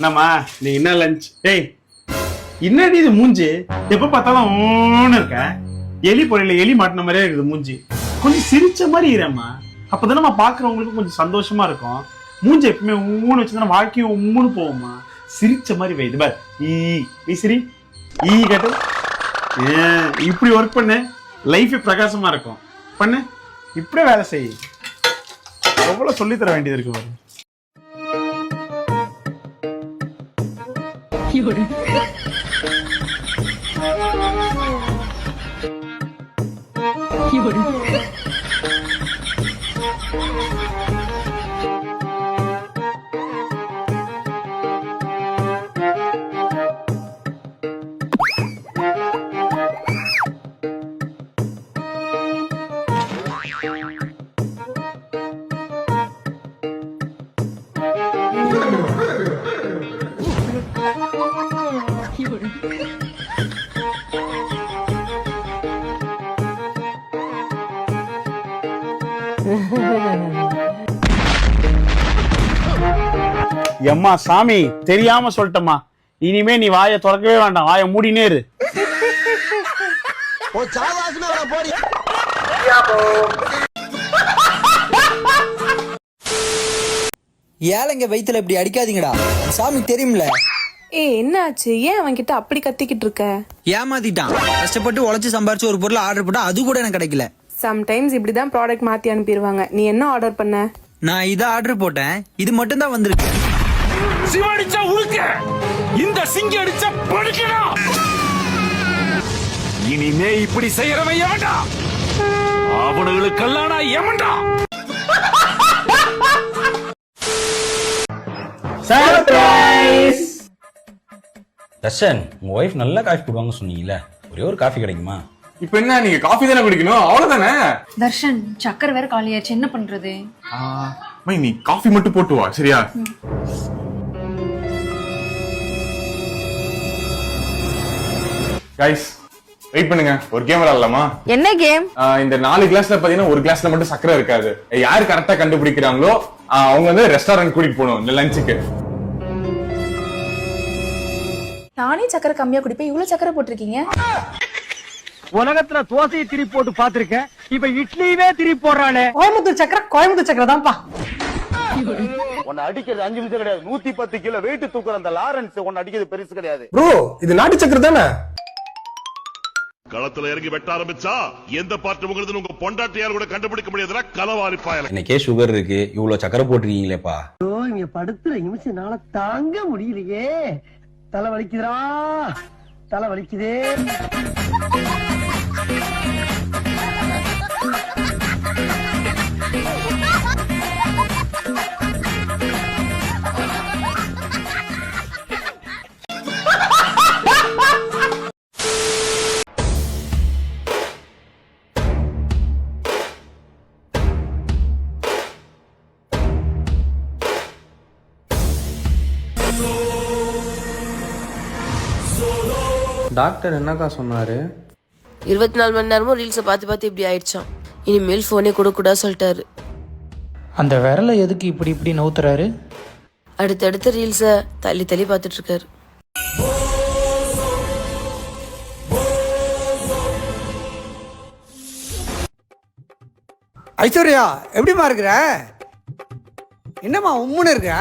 என்னம்மா? நீ என்ன லஞ்ச் ஏய் என்னடி இது மூஞ்சி? எப்ப பார்த்தாலும் ஓன்னு இருக்க. எலி பொறையில எலி மாட்டின மாதிரியே இருக்குது மூஞ்சி. கொஞ்சம் சிரிச்ச மாதிரி இரும்மா அப்பதான் நம்ம பாக்குறவங்களுக்கு கொஞ்சம் சந்தோஷமா இருக்கும். மூஞ்சி எப்பவுமே ஊன்னு வச்சுருந்தா வாழ்க்கையும் உம்முன்னு போகுமா சிரிச்ச மாதிரி வை இது பார். ஈ நீ சிரி. ஈ கட்டு. ஏ, இப்படி ஒர்க் பண்ணு. லைஃப் பிரகாசமா இருக்கும். பண்ணு. இப்படியே வேலை செய். எவ்வளவு சொல்லித் தர வேண்டியது இருக்கு பாரு. করে? কি করে? எம்மா சாமி தெரியாம சொல்லிட்டம்மா. இனிமே நீ வாயை திறக்கவே வேண்டாம். வாயை மூடினே இரு ஏழைங்க வயித்துல இப்படி அடிக்காதீங்கடா. சாமி தெரியும்ல. ஏய் என்னாச்சு? ஏன் அவன்கிட்ட அப்படி கத்திக்கிட்டு இருக்க? ஏமாத்திட்டான். கஷ்டப்பட்டு உழைச்சு சம்பாரிச்சு ஒரு பொருள் ஆர்டர் போட்டா அது கூட எனக்கு கிடைக்கல. சம்டைம்ஸ் இப்படிதான் ப்ராடக்ட் மாத்தி அனுப்பிடுவாங்க நீ என்ன ஆர்டர் பண்ண? நான் இதை ஆர்டர் போட்டேன். இது மட்டும் தான் வந்திருக்கு சிவடிச்சா உழுக்க இந்த சிங்க அடிச்சா படுக்கணும் இனிமே இப்படி செய்யறவன் எவன்டா அவனுங்களுக்கெல்லாம் நான் எவன்டா தர்ஷன் உங்க ஒய்ஃப் நல்லா காஃபி போடுவாங்க சொன்னீங்கல்ல. ஒரே ஒரு காஃபி கிடைக்குமா? இப்ப என்ன நீங்க காஃபி தானே குடிக்கணும்? அவ்வளவுதானே? தர்ஷன் சக்கரை வேற காலியாச்சு. என்ன பண்றது? ஆ, மை நீ காஃபி மட்டும் போட்டு வா சரியா? கைஸ் வெயிட் பண்ணுங்க. ஒரு கேம் விளையாடலாமா? என்ன கேம் இந்த நாலு கிளாஸ்ல பாத்தீங்கன்னா ஒரு கிளாஸ்ல மட்டும் சக்கரை இருக்காது. யார் கரெக்டா கண்டுபிடிக்கிறாங்களோ அவங்க வந்து ரெஸ்டாரண்ட் கூட்டிட்டு போகணும் இந்த லஞ்சுக்கு நானே சக்கரை கம்மியா குடிப்பேன். இவ்வளவு சக்கரை போட்டிருக்கீங்க? உலகத்துல தோசையை திருப்பி போட்டு பாத்திருக்கேன் இப்ப இட்லியவே திருப்பி போடுறானே கோயம்புத்தூர் சக்கரை கோயம்புத்தூர் சக்கரை தான்ப்பா. உன்னை அடிக்கிறது அஞ்சு நிமிஷம் கிடையாது. நூத்தி பத்து கிலோ வெயிட் தூக்குற அந்த லாரன்ஸ் உன்னை அடிக்கிறது பெருசு கிடையாது. ப்ரோ இது நாட்டு சக்கரை தானே? களத்துல இறங்கி வெட்ட ஆரம்பிச்சா எந்த பார்ட்டி உங்களுது உங்க பொண்டாட்டியால் கூட கண்டுபிடிக்க முடியாதுன்னா களவாரி பாயல. எனக்கே சுகர் இருக்கு. இவ்வளவு சக்கரை போட்டிருக்கீங்களேப்பா. இங்க படுத்துற நிமிஷம்னால தாங்க முடியலையே. தலை வலிக்குதுடா. தலை வலிக்குதே. டாக்டர் என்னக்கா சொன்னாரு? இருபத்தி நாலு மணி நேரமும் ரீல்ஸை பார்த்து பார்த்து இப்படி ஆயிடுச்சான் இனிமேல் ஃபோனே கொடுக்கூடாது சொல்லிட்டாரு. அந்த விரலை எதுக்கு இப்படி இப்படி நவுத்துறாரு? அடுத்தடுத்த ரீல்ஸை தள்ளி தள்ளி பார்த்துட்டு இருக்காரு ஐஸ்வர்யா எப்படிமா இருக்கிற? என்னம்மா உம்முன்னு இருக்க?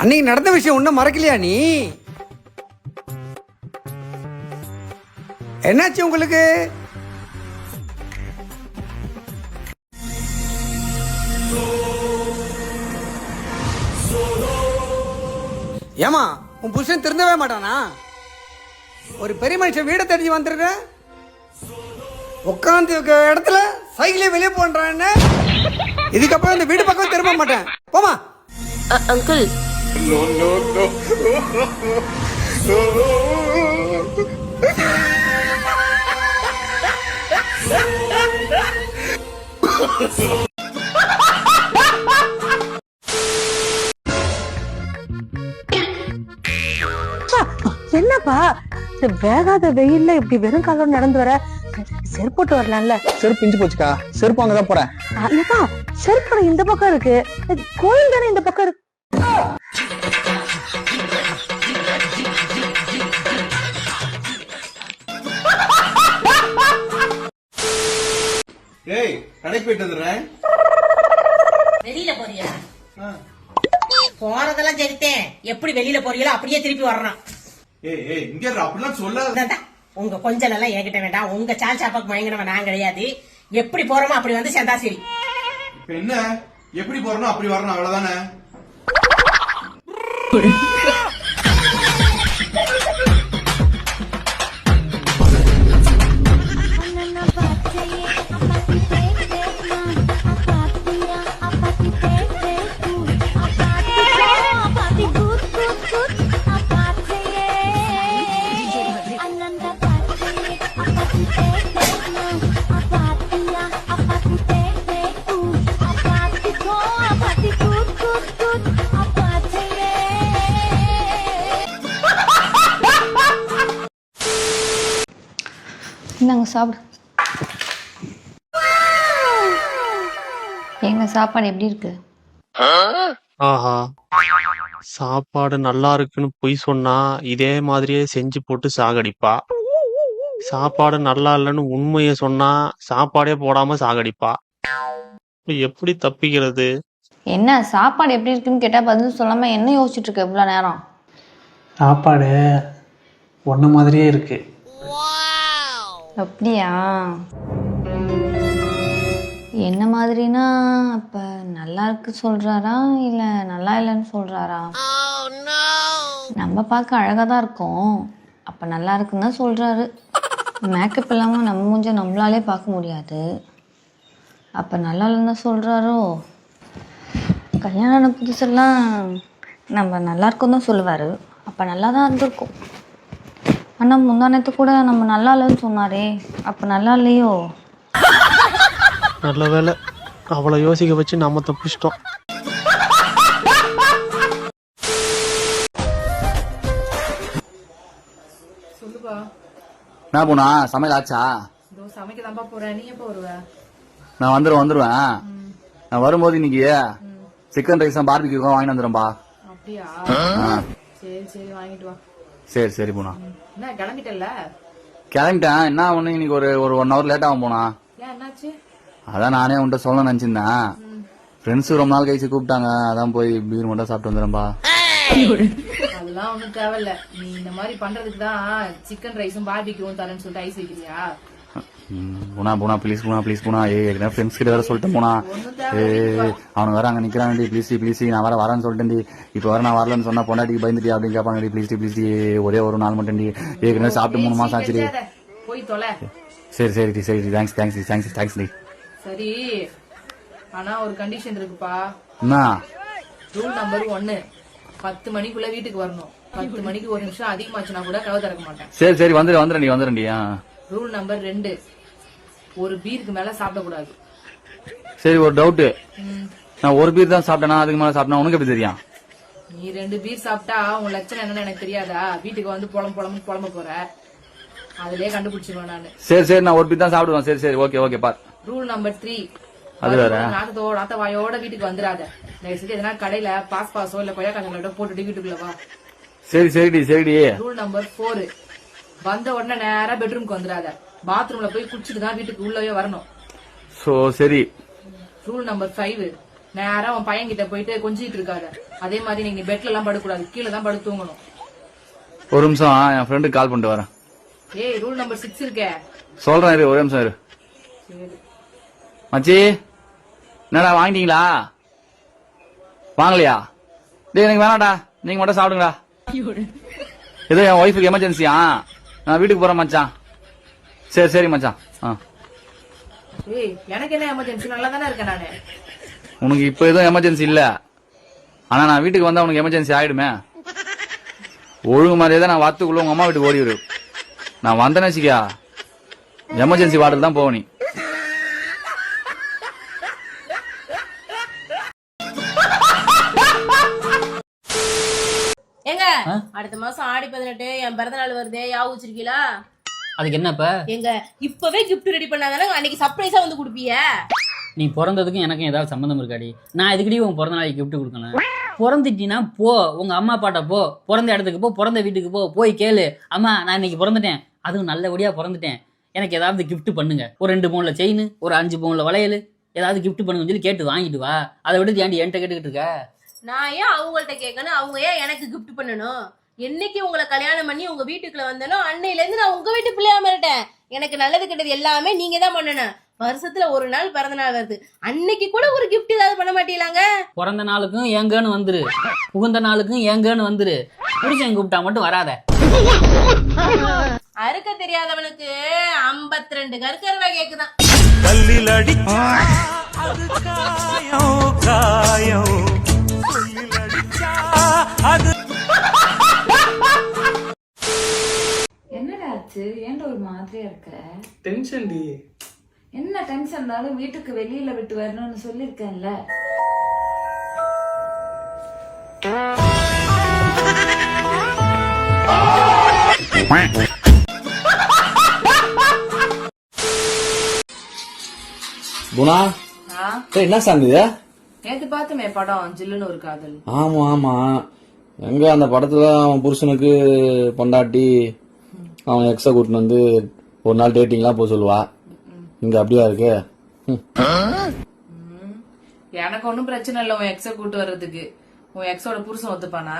அன்னைக்கு நடந்த விஷயம் ஒன்றும் மறக்கலையா நீ? என்னாச்சு உங்களுக்கு? ஏமா உன் புருஷன் திருந்தவே மாட்டானா? ஒரு பெரிய மனுஷன் வீடை தெரிஞ்சு வந்துருக்க உட்காந்து இருக்க இடத்துல சைக்கிளே வெளியே போன்றான் இதுக்கப்புறம் இந்த வீடு பக்கம் திரும்ப மாட்டேன். போமா அங்கிள். என்னப்பா? இந்த வேகாத வெயில்ல இப்படி வெறும் காலோட நடந்து வர? செருப்போட்டு வரலாம்ல. செருப்பு பிஞ்சு போச்சுக்கா. செருப்பு அங்க தான் போறேன். செருப்பு இந்த பக்கம் இருக்கு. கோயில் தானே இந்த பக்கம் இருக்கு? போயிட்டு வந்துடுறேன் வெளியில போறியா? போறதெல்லாம் சரித்தேன் எப்படி வெளியில போறீங்களோ அப்படியே திருப்பி வர்றான் ஏய் ஏய் இங்க இரு, அப்படிலாம் சொல்லாத. உங்க கொஞ்சம் எல்லாம் என்கிட்ட வேண்டாம். உங்க சால் சாப்பாக்கு மயங்கினவன் நான் கிடையாது. எப்படி போறோமோ அப்படி வந்து சேர்ந்தா சரி இப்ப என்ன? எப்படி போறணும் அப்படி வரணும் அவ்வளவுதானே? சாப்பிடு. எங்க சாப்பாடு எப்படி இருக்கு? ஆஹா. சாப்பாடு நல்லா இருக்குன்னு பொய் சொன்னா இதே மாதிரியே செஞ்சு போட்டு சாகடிப்பா. சாப்பாடு நல்லா இல்லைன்னு உண்மையை சொன்னா சாப்பாடே போடாம சாகடிப்பா. இப்ப எப்படி தப்பிக்கிறது? என்ன சாப்பாடு எப்படி இருக்குன்னு கேட்டா பதில் சொல்லாம என்ன யோசிச்சுட்டு இருக்க இவ்வளவு நேரம்? சாப்பாடு ஒன்ன மாதிரியே இருக்கு. அப்படியா? என்ன மாதிரினா அப்ப நல்லா இருக்கு சொல்றாரா? இல்ல நல்லா இல்லைன்னு சொல்றாரா? நம்ம பார்க்க அழகா தான் இருக்கோம். அப்ப நல்லா இருக்குன்னு தான் சொல்றாரு. மேக்கப் இல்லாம நம்ம மூஞ்ச நம்மளாலே பார்க்க முடியாது. அப்ப நல்லா இல்லைன்னு தான் சொல்றாரோ? கல்யாணம் ஆன புதுசெல்லாம் நம்ம நல்லா இருக்கும் தான் சொல்லுவாரு. அப்ப நல்லா தான் இருந்திருக்கும். ஆனா முந்தானத்து கூட நம்ம நல்லா இல்லைன்னு சொன்னாரே. அப்ப நல்லா இல்லையோ? நல்ல வேலை அவளை யோசிக்க வச்சு நம்ம தப்பிச்சிட்டோம். சொல்லுப்பா. என்ன போனா சமையல் ஆச்சா? இதோ சமைக்க தான்ப்பா போறேன். நீ எப்போ வருவ? நான் வந்துருவேன் வந்துருவேன். நான் வரும்போது இன்னைக்கு சிக்கன் ரைஸ் பார்பிக்யூ வாங்கிட்டு வந்துடும்பா அப்படியா? சரி சரி வாங்கிட்டு வா. சரி சரி போனா. என்ன கிளம்பிட்டல்ல? கிளம்பிட்டேன். என்ன ஒண்ணு இன்னைக்கு ஒரு ஒரு ஒன் ஹவர் லேட் ஆகும் போனா. அதான் நானே உன்கிட்ட சொல்ல நினைச்சிருந்தேன். ஃப்ரெண்ட்ஸ் ரொம்ப நாள் கழிச்சு கூப்பிட்டாங்க. அதான் போய் பீர் மட்டும் சாப்பிட்டு வந்துடும்பா அதெல்லாம் ஒண்ணும் தேவையில்ல. நீ இந்த மாதிரி பண்றதுக்கு தான் சிக்கன் ரைஸும் பார்பிக்யூவும் தரேன்னு சொல்லிட்டு ஐஸ் வைக்கிறியா? போனா போனா ப்ளீஸ் போனா ப்ளீஸ் போனா. ஏ ஏற்கனவே ஃப்ரெண்ட்ஸ் கிட்ட வேற சொல்லிட்டேன் போனா. ஏ அவனுங்க வேற அங்க நிக்கிறான்டி ப்ளீஸ் ப்ளீஸ் நான் வர வரேன்னு சொல்லிட்டேன்டி இப்போ வர நான் வரலன்னு சொன்னா பொண்டாட்டிக்கு பயந்துட்டி அப்படின்னு கேட்பாங்கடி ப்ளீஸ் ப்ளீஸ் ஒரே ஒரு நாள் மட்டும் ஏற்கனவே சாப்பிட்டு மூணு மாசம் ஆச்சுடி பேசாத. போய் தொலை. சரி சரி சரி தேங்க்ஸ் தேங்க்ஸ் தேங்க்ஸ் தேங்க்ஸ் டி சரி. ஆனா ஒரு கண்டிஷன் இருக்குப்பா. என்ன? ரூல் நம்பர் ஒன்னு பத்து மணிக்குள்ள வீட்டுக்கு வரணும். பத்து மணிக்கு ஒரு நிமிஷம் அதிகமாச்சுன்னா கூட கதவு திறக்க மாட்டேன். சரி சரி வந்துடு வந்துடுறேன் வந்துடுறேன்டி ஆ. ரூல் நம்பர் ரெண்டு. ஒரு பீருக்கு மேல சாப்பிடக்கூடாது சரி ஒரு டவுட்டு நான் ஒரு பீர் தான் சாப்பிட்டேனா அதுக்கு மேல சாப்பிட்டா உனக்கு எப்படி தெரியும்? நீ ரெண்டு பீர் சாப்பிட்டா உன் லட்சணம் என்னன்னு எனக்கு தெரியாதா? வீட்டுக்கு வந்து புலம் புலம்பு புலம்ப போற. அதுலயே கண்டுபிடிச்சிருவேன் நானு. சரி சரி நான் ஒரு பீர் தான் சாப்பிடுவேன். சரி சரி ஓகே ஓகே பார். ரூல் நம்பர் த்ரீ அது வேற. நாத்தத்தோட நாத்த வாயோட வீட்டுக்கு வந்துடாத. தயவு செஞ்சு எதனா கடையில பாஸ் பாஸோ இல்ல கொய்யா காசோட போட்டுட்டு வீட்டுக்குள்ள வா. சரி சரிடி சரிடி. ரூல் நம்பர் ஃபோர் வந்த உடனே நேரா பெட்ரூம்க்கு வந்துடாத. பாத்ரூம்ல போய் குடிச்சிட்டு தான் வீட்டுக்கு உள்ளவே வரணும். ஸோ சரி. ரூல் நம்பர் ஃபைவ் நேரா உன் பையன் கிட்ட போயிட்டு கொஞ்சிட்டு இருக்காத. அதே மாதிரி நீங்க பெட்ல எல்லாம் படுக்கூடாது கீழே தான் படுத்து தூங்கணும். ஒரு நிமிஷம் என் ஃப்ரெண்டுக்கு கால் பண்ணிட்டு வரேன். ஏய் ரூல் நம்பர் சிக்ஸ் இருக்கே. சொல்றேன் இரு ஒரு நிமிஷம் இரு. மச்சி என்னடா வாங்கிட்டீங்களா? வாங்கலையா? டேய் எனக்கு வேணாடா நீங்க மட்டும் சாப்பிடுங்கடா. ஏதோ என் ஒய்ஃபுக்கு எமர்ஜென்சியா நான் வீட்டுக்கு போறேன் மச்சான். சரி சரி மச்சான். ஆ. ஏய் எனக்கு என்ன எமர்ஜென்சி நல்லா தானே இருக்கேன் நானு. உனக்கு இப்போ எதுவும் எமர்ஜென்சி இல்ல. ஆனா நான் வீட்டுக்கு வந்தா உனக்கு எமர்ஜென்சி ஆயிடுமே. ஒழுங்கு மாதிரியே தான் நான் வாத்துக்குள்ள உங்க அம்மா வீட்டுக்கு ஓடி வரு நான் வந்தேன்னு வச்சுக்கியா எமர்ஜென்சி வார்டில் தான் போவ நீ. ஏங்க அடுத்த மாசம் ஆடி பதினெட்டு என் பிறந்த நாள் வருதே. யாவும் வச்சிருக்கீங்களா அதுக்கு என்னப்ப எங்க இப்பவே கிஃப்ட் ரெடி பண்ணாதானே அன்னைக்கு சர்ப்ரைஸா வந்து கொடுப்பீங்க? நீ பிறந்ததுக்கும் எனக்கும் ஏதாவது சம்மந்தம் இருக்காடி. நான் எதுக்கடி உன் பிறந்த நாளைக்கு gift கொடுக்கணும்? பிறந்துட்டினா போ உங்க அம்மா அப்பாட்ட போ பிறந்த இடத்துக்கு போ பிறந்த வீட்டுக்கு போ போய் கேளு. அம்மா நான் இன்னைக்கு பிறந்துட்டேன். அதுவும் நல்லபடியா பிறந்துட்டேன். எனக்கு ஏதாவது gift பண்ணுங்க. ஒரு ரெண்டு பவுன்ல செயின் ஒரு அஞ்சு பவுன்ல வளையல் ஏதாவது gift பண்ணுங்கன்னு சொல்லி கேட்டு வாங்கிட்டு வா. அதை விட்டு ஏன்டி என்கிட்ட கேட்டுக்கிட்டு இருக்க? நான் ஏன் அவங்கள்ட்ட கேட்கணும்? அவங்க ஏன் எனக்கு gift பண்ணணும்? என்னைக்கு உங்களை கல்யாணம் பண்ணி உங்க வீட்டுக்குள்ள வந்தனோ அன்னையில இருந்து நான் உங்க வீட்டு பிள்ளையா மாறிட்டேன். எனக்கு நல்லது கெட்டது எல்லாமே நீங்க தான் பண்ணணும். வருஷத்துல ஒரு நாள் பிறந்த நாள் வருது. அன்னைக்கு கூட ஒரு gift ஏதாவது பண்ண மாட்டீங்களாங்க? பிறந்த நாளுக்கும் ஏங்கன்னு வந்துரு. புகுந்த நாளுக்கும் ஏங்கன்னு வந்துரு. புருஷன் கூப்பிட்டா மட்டும் வராத. அறுக்க தெரியாதவனுக்கு 52 ரெண்டு கருக்கருவா கேக்குதான். கல்லில் அது காயம் காயம். அது ஆச்சு ஏன்டா ஒரு மாதிரியா இருக்க? Tension D. என்ன டென்ஷன் இருந்தாலும் வீட்டுக்கு வெளியில விட்டு வரணும்னு சொல்லியிருக்கேன்ல. குணா? என்ன சாங் இது? நேத்து பார்த்துமே படம் ஜில்லுன்னு ஒரு காதல். ஆமா ஆமா. எங்க அந்த படத்துல அவன் புருஷனுக்கு பொண்டாட்டி அவன் எக்ஸ கூட்டின்னு வந்து ஒரு நாள் டேட்டிங்லாம் போக சொல்லுவா. இங்க அப்படியா இருக்கு. எனக்கு ஒன்றும் பிரச்சனை இல்லை உன் எக்ஸ கூட்டு வர்றதுக்கு. உன் எக்ஸோட புருஷன் ஒத்துப்பானா?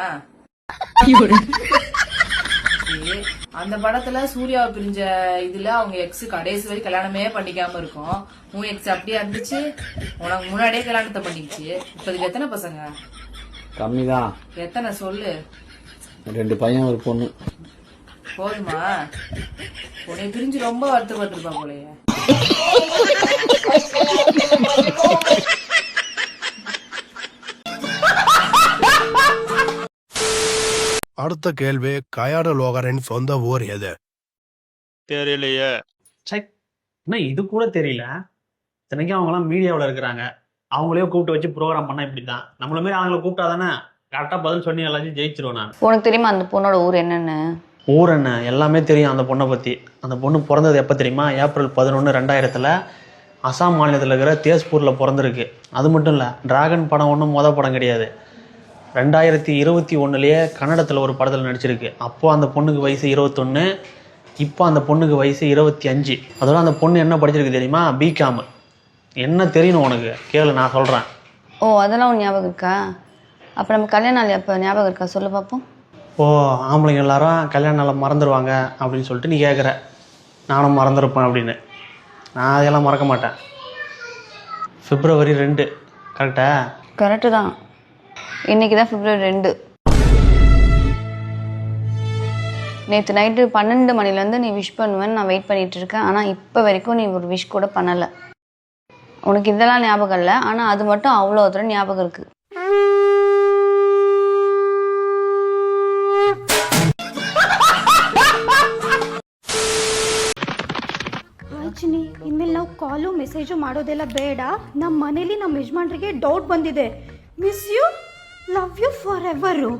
அந்த படத்துல சூர்யாவை பிரிஞ்ச இதுல அவங்க எக்ஸ் கடைசி வரை கல்யாணமே பண்ணிக்காம இருக்கும். உன் எக்ஸ் அப்படியே இருந்துச்சு? உனக்கு முன்னாடியே கல்யாணத்தை பண்ணிக்கிச்சு இப்போதைக்கு எத்தனை பசங்க? கம்மிதான். எத்தனை சொல்லு. ரெண்டு பையன் ஒரு பொண்ணு. போதுமா? உன்னை பிரிஞ்சு ரொம்ப வருத்தப்பட்டிருப்பா போலயே. அடுத்த கேள்வி கயாட லோகரின் சொந்த ஊர் எது? தெரியலையே. சை என்ன இது கூட தெரியல. இத்தனைக்கும் அவங்கலாம் மீடியாவில் இருக்கிறாங்க. அவங்களே கூப்பிட்டு வச்சு ப்ரோக்ராம் பண்ணா இப்படி தான் நம்மள மாதிரி அவங்கள கூப்பிட்டா தானே கரெக்டாக பதில் சொல்லி எல்லாத்தையும் ஜெயிச்சிருவேன் நான். உனக்கு தெரியுமா அந்த பொண்ணோட ஊர் என்னன்னு? ஊர் என்ன எல்லாமே தெரியும் அந்த பொண்ணை பற்றி அந்த பொண்ணு பிறந்தது எப்போ தெரியுமா? ஏப்ரல் பதினொன்று ரெண்டாயிரத்தில் அசாம் மாநிலத்தில் இருக்கிற தேஸ்பூரில் பிறந்திருக்கு. அது மட்டும் இல்லை டிராகன் படம் ஒன்றும் மொதல் படம் கிடையாது. ரெண்டாயிரத்தி இருபத்தி ஒன்றுலேயே கன்னடத்தில் ஒரு படத்தில் நடிச்சிருக்கு. அப்போது அந்த பொண்ணுக்கு வயசு இருபத்தொன்று இப்போ அந்த பொண்ணுக்கு வயசு இருபத்தி அஞ்சு. அதோட அந்த பொண்ணு என்ன படிச்சிருக்கு தெரியுமா? பிகாம் என்ன தெரியணும் உனக்கு? கேளு நான் சொல்கிறேன் ஓ அதெல்லாம் ஞாபகம் இருக்கா? அப்போ நம்ம கல்யாண நாள் எப்போ ஞாபகம் இருக்கா? சொல்லு பார்ப்போம் ஓ ஆம்பளைங்க எல்லாரும் கல்யாண நாளை மறந்துடுவாங்க அப்படின்னு சொல்லிட்டு நீ கேட்குற நானும் மறந்துருப்பேன் அப்படின்னு. நான் அதெல்லாம் மறக்க மாட்டேன். பிப்ரவரி ரெண்டு. கரெக்டா கரெக்டு தான். இன்னைக்கு தான் பிப்ரவரி ரெண்டு. நேற்று நைட்டு பன்னெண்டு மணிலேருந்து நீ விஷ் பண்ணுவேன்னு நான் வெயிட் பண்ணிட்டு இருக்கேன். ஆனால் இப்போ வரைக்கும் நீ ஒரு விஷ் கூட பண்ணலை. உனக்கு இதெல்லாம் ஞாபகம் இல்லை. ஆனால் அது மட்டும் அவ்வளோ தூரம் ஞாபகம் இருக்குது ಕಾಲು ಮೆಸೇಜು ಮಾಡೋದೆಲ್ಲ ಬೇಡ ನಮ್ಮ ಮನೇಲಿ ನಮ್ಮ ಯಜಮಾನ್ರಿಗೆ ಡೌಟ್ ಬಂದಿದೆ miss you love you forever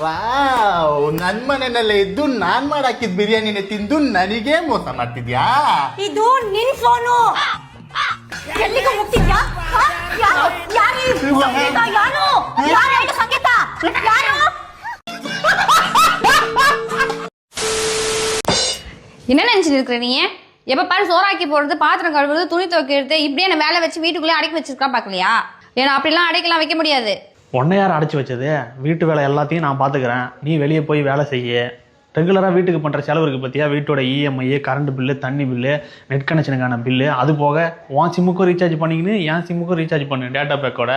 wow ನನ್ ಮನೆಯಲ್ಲೇ ಇದ್ದು ನಾನ್ ಮಾಡಾಕಿದ್ ಬಿರಿಯಾನಿನ ತಿಂದು ನನಗೆ ಮೋಸ ಮಾಡ್ತಿದ್ಯಾ ಇದು ನಿನ್ ಫೋನು ಎಲ್ಲಿಗೆ ಹೋಗ್ತಿದ್ಯಾ ಹ? ಯಾರು ಯಾರು ಈ ಸಂಗೀತ? ಯಾರು ಯಾರು ಹೇಳು ಸಂಗೀತ ಯಾರು என்ன நினச்சிட்டு இருக்கிற நீ எப்போ பாரு சோறாக்கி போடுறது பாத்திரம் கழுவுறது துணி துவைக்கிறது இப்படியே நான் வேலை வச்சு வீட்டுக்குள்ளே அடக்கி வச்சிருக்கா பார்க்கலையா? ஏன்னா அப்படிலாம் அடைக்கலாம் வைக்க முடியாது. உன்னை யார் அடைச்சி வச்சது? வீட்டு வேலை எல்லாத்தையும் நான் பார்த்துக்கிறேன். நீ வெளியே போய் வேலை செய்ய. ரெகுலராக வீட்டுக்கு பண்ணுற செலவு இருக்குது பார்த்தியா வீட்டோட இஎம்ஐ கரண்ட் பில்லு தண்ணி பில்லு நெட் கனெக்ஷனுக்கான பில்லு அது போக உன் சிம்முக்கும் ரீசார்ஜ் பண்ணிக்கின்னு என் சிம்முக்கும் ரீசார்ஜ் பண்ணு டேட்டா பேக்கோட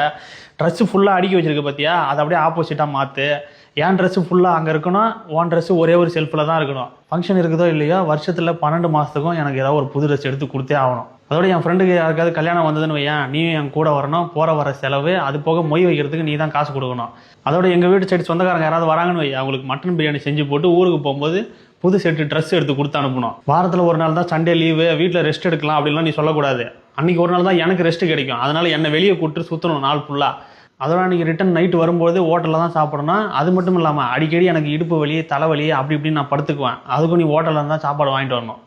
ட்ரெஸ்ஸு ஃபுல்லாக அடுக்கி வச்சிருக்க பார்த்தியா அதை அப்படியே ஆப்போசிட்டாக மாற்று என் ட்ரெஸ்ஸு ஃபுல்லாக அங்கே இருக்கணும் ஓன் ட்ரெஸ்ஸு ஒரே ஒரு செல்ஃபில் தான் இருக்கணும். ஃபங்க்ஷன் இருக்குதோ இல்லையோ வருஷத்தில் பன்னெண்டு மாதத்துக்கும் எனக்கு ஏதாவது ஒரு புது ட்ரெஸ் எடுத்து கொடுத்தே ஆகணும். அதோட என் ஃப்ரெண்டுக்கு யாருக்காவது கல்யாணம் வந்ததுன்னு வையன் நீயும் என் கூட வரணும் போகிற வர செலவு அது போக மொய் வைக்கிறதுக்கு நீ தான் காசு கொடுக்கணும். அதோட எங்கள் வீட்டு சைடு சொந்தக்காரங்க யாராவது வராங்கன்னு வை அவங்களுக்கு மட்டன் பிரியாணி செஞ்சு போட்டு ஊருக்கு போகும்போது புது செட்டு ட்ரெஸ் எடுத்து கொடுத்து அனுப்பணும். வாரத்தில் ஒரு நாள் தான் சண்டே லீவு வீட்டில் ரெஸ்ட் எடுக்கலாம் அப்படின்லாம் நீ சொல்லக்கூடாது. அன்னைக்கு ஒரு நாள் தான் எனக்கு ரெஸ்ட் கிடைக்கும். அதனால் என்னை வெளியே கூப்பிட்டு சுற்றணும் நாள் ஃபுல்லாக அதோட அன்றைக்கி ரிட்டன் நைட் வரும்போது ஹோட்டலில் தான் சாப்பிடணும். அது மட்டும் இல்லாமல் அடிக்கடி எனக்கு இடுப்பு வலி தலைவலி அப்படி இப்படின்னு நான் படுத்துக்குவேன். அதுக்கும் நீ ஹோட்டலில் தான் சாப்பாடு வாங்கிட்டு வரணும்.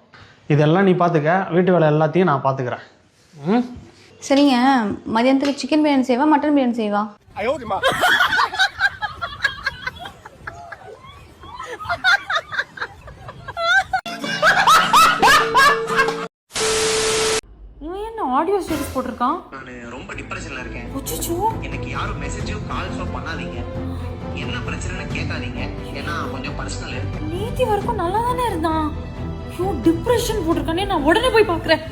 இதெல்லாம் நீ பார்த்துக்க வீட்டு வேலை எல்லாத்தையும் நான் பார்த்துக்கிறேன் ம்? சரிங்க. மதியானத்துக்கு சிக்கன் பிரியாணி செய்வா மட்டன் பிரியாணி செய்வா? ஆடியோ ஸ்டேட்டஸ் போட்டிருக்கான். நான் ரொம்ப டிப்ரெஷன்ல இருக்கேன். அச்சச்சோ. எனக்கு யாரும் மெசேஜோ கால்ஸோ பண்ணாதீங்க. என்ன பிரச்சனைன்னு கேட்காதீங்க. ஏன்னா கொஞ்சம் பர்சனல் நேத்தி வரைக்கும் நல்லா தானே இருந்தான். ஐயோ டிப்ரெஷன் போட்டிருக்கானே நான் உடனே போய் பாக்குறேன்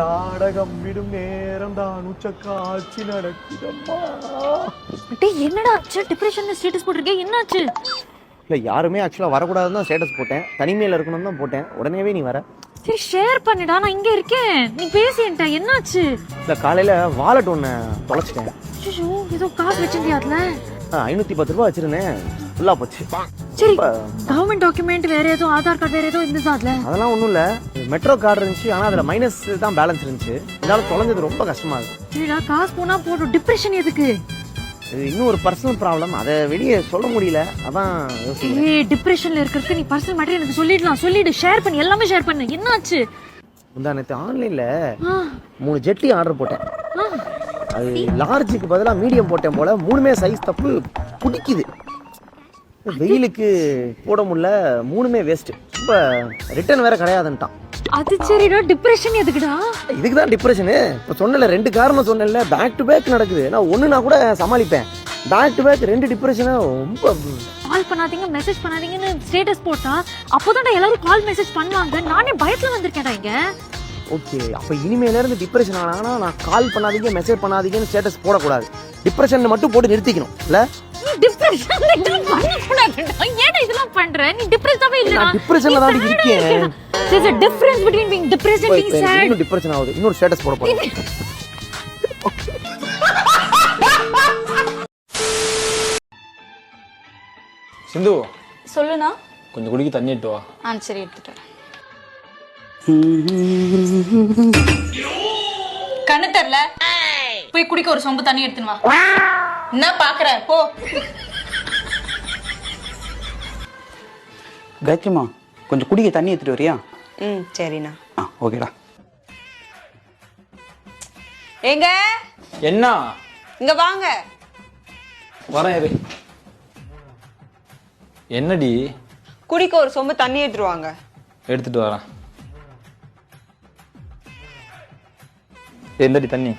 நாடகம் விடும் நேரம் தான் உச்ச காட்சி நடக்குதம்மா. டேய் என்னடா ஆச்சு? டிப்ரெஷன் ஸ்டேட்டஸ் போட்டிருக்கே என்னாச்சு? இல்ல யாருமே ஆக்சுவலா வரக்கூடாதுன்னு தான் ஸ்டேட்டஸ் போட்டேன். தனிமையில இருக்கணும்னு தான் போட்டேன். உடனேவே நீ வர. சரி ஷேர் பண்ணுடா நான் இங்க இருக்கேன். நீ பேசிட்ட என்னாச்சு? இல்ல காலையில வாலெட் ஒண்ணு தொலைச்சிட்டேன். ஐயோ ஏதோ காசு வச்சிருந்தியா அதுல? ஐநூத்தி பத்து ரூபாய் வச்சிருந்தேன். ஃபுல்லா போச்சு. சரி கவர்மெண்ட் டாக்குமெண்ட் வேற ஏதோ ஆதார் கார்டு வேற ஏதோ இருந்ததா அதுல? அதெல்லாம் ஒண்ணும் இல்ல. மெட்ரோ கார்டு இருந்துச்சு ஆனா அதுல மைனஸ் தான் பேலன்ஸ் இருந்துச்சு. இருந்தாலும் தொலைஞ்சது ரொம்ப கஷ்டமா இருக்கு. சரிடா காசு போனா போடும் டிப்ரெஷன் எதுக்கு? இது இன்னும் ஒரு பர்சனல் ப்ராப்ளம் அதை வெளியே சொல்ல முடியல. அதான் ஏய் டிப்ரெஷன்ல இருக்கிறதுக்கு நீ பர்சனல் மேட்டர் எனக்கு சொல்லிடலாம். சொல்லிடு ஷேர் பண்ணு எல்லாமே ஷேர் பண்ணு. என்னாச்சு? முந்தா நேற்று ஆன்லைன்ல மூணு ஜெட்டி ஆர்டர் போட்டேன். அது லார்ஜுக்கு பதிலா மீடியம் போட்டேன் போல. மூணுமே சைஸ் தப்பு. பிடிக்குது வெயிலுக்கு போட முடியல. மூணுமே வேஸ்ட் ரொம்ப ரிட்டர்ன் வேற கிடையாதுன்ட்டான். அது சரிடா டிப்ரெஷன் எதுக்குடா? இதுக்கு தான் டிப்ரெஷனு இப்போ சொன்னல ரெண்டு காரணம் சொன்னேன்ல. பேக் டு பேக் நடக்குது. நான் ஒன்றுனா கூட சமாளிப்பேன். பேக் டு பேக் ரெண்டு டிப்ரெஷனை ரொம்ப கால் பண்ணாதீங்க மெசேஜ் பண்ணாதீங்கன்னு ஸ்டேட்டஸ் போட்டா அப்போதான்டா எல்லாரும் கால் மெசேஜ் பண்ணுவாங்க. நானே பயத்துல வந்திருக்கேன்டா இங்க. ஓகே அப்போ இனிமேல இருந்து டிப்ரெஷன் ஆனா நான் கால் பண்ணாதீங்க மெசேஜ் பண்ணாதீங்கன்னு ஸ்டேட்டஸ் போடக்கூடாது. டிப்ரெஷன் மட்டும் போட்டு நிறுத்திக்கணும். இல்ல? டிப்ரெஷன் பண்ணக்கூடாதுடா. ஏன்டா இதெல்லாம் பண்ற? நீ டிப்ரெஸ்டாவே இல்ல நான் depressionல தான் இருக்கேன். There's a difference between being depressed and being sad. இன்னும் டிப்ரெஷன் ஆகுது. இன்னொரு ஸ்டேட்டஸ் போட போறேன். சிந்து. சொல்லுண்ணா. கொஞ்சம் குடிக்க தண்ணி எடுத்து வா. ஆ சரி எடுத்துட்டு கண்ணு தெரியல. போய் குடிக்க ஒரு சொம்பு தண்ணி எடுத்துன்னு வா. என்ன பாக்குற? போ. காயத்ரிமா கொஞ்சம் குடிக்க தண்ணி எடுத்துட்டு வரியா? ம் சரிண்ணா. ஆ ஓகேடா. ஏங்க? என்ன? இங்க வாங்க. வரேன் இரு. என்னடி? குடிக்க ஒரு சொம்பு தண்ணி எடுத்துட்டு வாங்க எடுத்துட்டு வரேன். எந்தடி தண்ணி?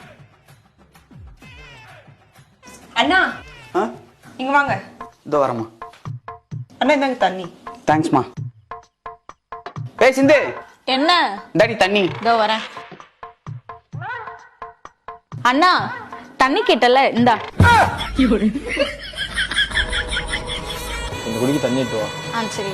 அண்ணா. இங்க வாங்க. இதோ வரேம்மா. அண்ணா இந்தாங்க தண்ணி. தேங்க்ஸ்மா ஏய் சிந்து. என்ன? டாடி தண்ணி. இதோ வரேன். அண்ணா தண்ணி கேட்டல இந்தா. கொஞ்சம் குடிக்க தண்ணி எடுத்து வா. ஆ சரி.